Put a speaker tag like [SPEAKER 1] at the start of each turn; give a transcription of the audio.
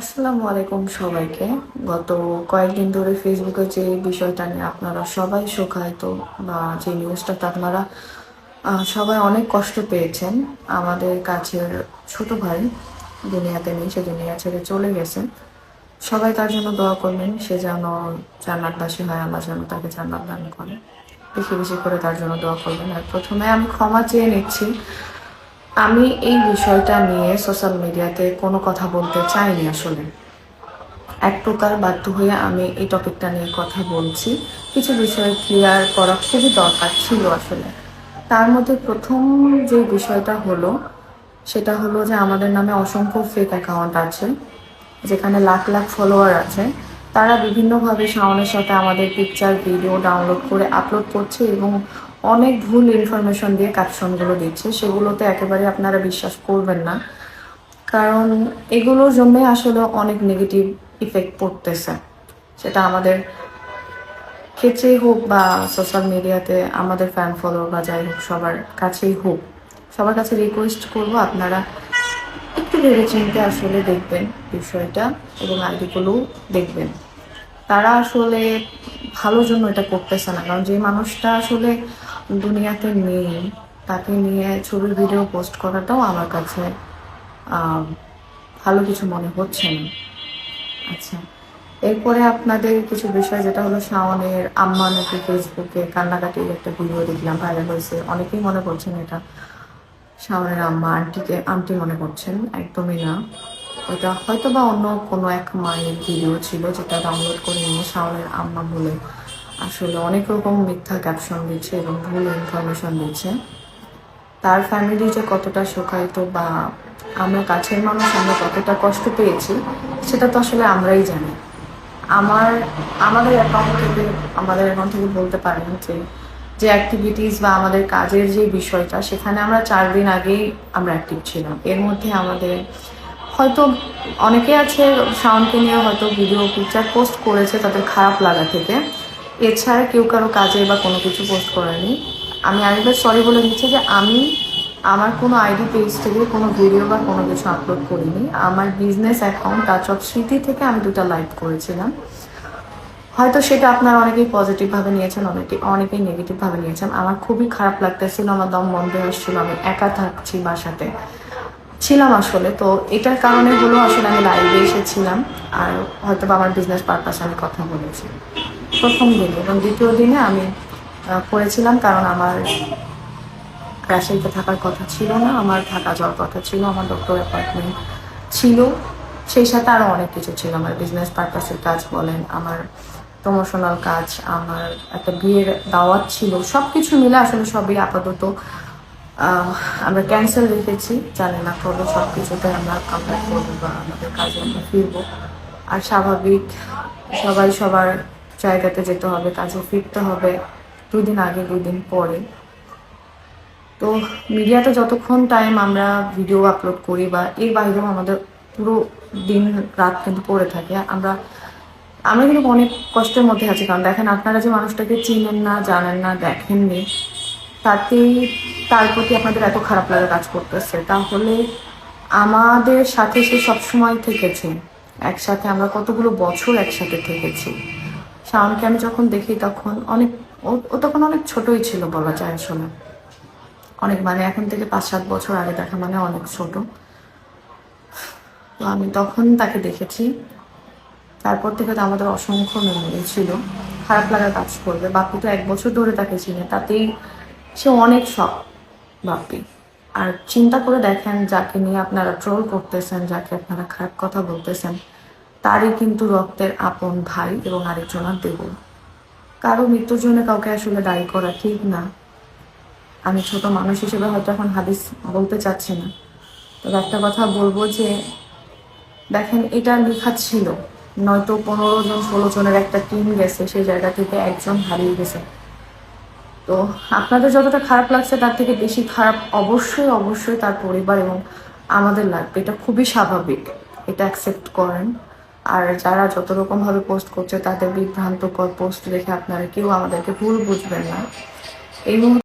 [SPEAKER 1] আসসালামু আলাইকুম সবাইকে। গত কয়েকদিন ধরে ফেসবুকে যে বিষয়টা নিয়ে আপনারা সবাই শোকায়িত বা যে নিউজটাতে আপনারা সবাই অনেক কষ্ট পেয়েছেন। আমাদের কাছের ছোট ভাই দুনিয়াতে নেই, সে দুনিয়া ছেড়ে চলে গেছেন সবাই তার জন্য দোয়া করবেন, সে যেন জান্নাতবাসী হয়, আল্লাহ যেন তাকে জান্নাত দান করে। বেশি বেশি করে তার জন্য দোয়া করবেন। আর প্রথমে আমি ক্ষমা চেয়ে নিচ্ছি। আমি এই বিষয়টা নিয়ে সোশ্যাল মিডিয়াতে কোনো কথা বলতে চাইনি আসলে। এক প্রকার বাধ্য হয়ে আমি এই টপিকটা নিয়ে কথা বলছি। কিছু বিষয় ক্লিয়ার করা খুবই দরকার ছিল আসলে। তার মধ্যে প্রথম যে বিষয়টা হলো, সেটা হলো যে আমাদের নামে অসংখ্য ফেক অ্যাকাউন্ট আছে, যেখানে লাখ লাখ ফলোয়ার আছে। তারা বিভিন্নভাবে শাওনের সাথে আমাদের পিকচার ভিডিও ডাউনলোড করে আপলোড করছে এবং অনেক ভুল ইনফরমেশন দিয়ে ক্যাপশনগুলো দিচ্ছে। সেগুলোতে একেবারে আপনারা বিশ্বাস করবেন না। কারণ এগুলোর জন্যই আসলে অনেক নেগেটিভ ইফেক্ট পড়তেছে। সেটা আমাদের ক্ষেত্রেই হোক বা সোশ্যাল মিডিয়াতে আমাদের ফ্যান ফলো বা যাই হোক, সবার কাছেই হোক। সবার কাছে রিকোয়েস্ট করব, আপনারা একটু ভেবে চিন্তে আসলে দেখবেন বিষয়টা এবং আইডিগুলো দেখবেন। তারা আসলে ভালোর জন্য এটা করতেছে না। কারণ যে মানুষটা আসলে দুনিয়াতে নেই। তাকে নিয়ে ছবির ভিডিও পোস্ট করাটাও আমার কাছে ভালো কিছু মনে হচ্ছে না। আচ্ছা এরপরে আপনাদের কিছু বিষয়, যেটা হলো শাওনের আম্মা নাকি ফেসবুকে কান্নাকাটির একটা ভিডিও দেখলাম ভাইরাল হয়েছে। অনেকেই মনে করছেন এটা। শাওনের আম্মা আন্টিকে, আন্টি মনে করছেন, একদমই না। ওটা হয়তো বা অন্য কোনো এক মায়ের ভিডিও ছিল, যেটা ডাউনলোড করে নিয়ে শাওনের আম্মা বলে আসলে অনেক রকম মিথ্যা ক্যাপশন দিচ্ছে এবং ভুল ইনফরমেশন দিচ্ছে। তার ফ্যামিলি যে কতটা শোকায়িত বা আমরা কাছের মানুষ, আমরা কতটা কষ্ট পেয়েছি, সেটা তো আসলে আমরাই জানি। আমার, আমাদের অ্যাকাউন্ট থেকে, আমাদের অ্যাকাউন্ট থেকে বলতে পারেন যে যে অ্যাক্টিভিটিস বা আমাদের কাজের যে বিষয়টা, সেখানে আমরা চার দিন আগেই আমরা অ্যাক্টিভ ছিলাম। এর মধ্যে আমাদের হয়তো অনেকে আছে সাউন্ডকে নিয়ে হয়তো ভিডিও পিকচার পোস্ট করেছে তাদের খারাপ লাগা থেকে। এছাড়া কেউ কারও কাজে বা কোনো কিছু পোস্ট করেনি। আমি আরেকবার সরি বলে দিচ্ছি যে আমি আমার কোনো আইডি পেজ থেকে কোনো ভিডিও বা কোনো কিছু আপলোড করিনি। আমার বিজনেস অ্যাকাউন্ট টাচ অফ স্মৃতি থেকে আমি দুটো লাইভ করেছিলাম। হয়তো সেটা আপনারা অনেকেই পজিটিভভাবে নিয়েছেন, অনেকে অনেকেই নেগেটিভভাবে নিয়েছেন। আমার খুবই খারাপ লাগতেছিল, আমার দম বন্ধ আসছিল, আমি একা থাকছি বাসাতে। ছিলাম আসলে, তো এটার কারণে হলো আসলে আমি লাইভে এসেছিলাম। আর হয়তো আমার বিজনেস পারপাসে আমি কথা বলেছি। প্রথম দিনে এবং দ্বিতীয় দিনে আমি করেছিলাম কারণ আমার রাজশাহীতে থাকার কথা ছিল না, আমার ঢাকা যাওয়ার কথা ছিল, আমার ডক্টর অ্যাপয়েন্টমেন্ট ছিল। সেই সাথে আরও অনেক কিছু ছিল, আমার বিজনেস পারপাসের কাজ বলেন, আমার প্রমোশনাল কাজ, আমার একটা বিয়ের দাওয়াত ছিল সব কিছু মিলে আসলে সবই আপাতত আমরা ক্যান্সেল রেখেছি। জানি না করব সব কিছুতে আমরা কামব্যাক করব বা আমাদের কাজে আমরা ফিরবো। আর স্বাভাবিক সবাই সবার জায়গাতে যেতে হবে কাজে ফিরতে হবে, দুই দিন আগে, দুই দিন পরে। তো মিডিয়াতে যতক্ষণ টাইম আমরা ভিডিও আপলোড করি বা এর বাইরেও আমাদের পুরো দিন, রাত কিন্তু পড়ে থাকে। আমরা আমরা কিন্তু অনেক কষ্টের মধ্যে আছি, কারণ দেখেন আপনারা যে মানুষটাকে চিনেন না, জানেন না, দেখেননি, তাতেই তার প্রতি আপনাদের এত খারাপ লাগা কাজ করতেছে। তাহলে আমাদের সাথে সে সবসময় থেকেছে। একসাথে আমরা কতগুলো বছর একসাথে থেকেছি? শাওনকে আমি যখন দেখি তখন অনেক, ও- তখন অনেক ছোটই ছিল বলা যায় আসলে। অনেক মানে এখন থেকে পাঁচ সাত বছর আগে দেখা মানে অনেক ছোট। তো আমি তখন তাকে দেখেছি। তারপর থেকে তো আমাদের অসংখ্য মেমোরি ছিল। খারাপ লাগা কাজ করবে। বাপি তো এক বছর ধরে তাকে চিনে। তাতেই সে অনেক শখ বাপি আর চিন্তা করে দেখেন যাকে নিয়ে আপনারা ট্রোল করতেছেন, যাকে আপনারা খারাপ কথা বলতেছেন। তারই কিন্তু রক্তের আপন ভাই এবং আরেকজনের দেব। কারও মৃত্যুর জন্য কাউকে আসলে দায়ী করা ঠিক না। আমি ছোট মানুষ হিসেবে হয়তো এখন হাদিস বলতে চাচ্ছি না। তবে একটা কথা বলব যে, দেখেন, এটা লেখা ছিল। নয়তো পনেরো জন, ষোলো জনের একটা টিম গেছে, সেই জায়গা থেকে একজন হারিয়ে গেছে। তো আপনাদের যতটা খারাপ লাগছে, তার থেকে বেশি খারাপ অবশ্যই অবশ্যই তার পরিবার এবং আমাদের লাগবে। এটা খুবই স্বাভাবিক। এটা অ্যাকসেপ্ট করেন। আর যারা যত রকম ভাবে পোস্ট করছে, তাদের বিভ্রান্তকর পোস্ট দেখে আপনারা কেউ আমাদেরকে ভুল বুঝবেন না। এই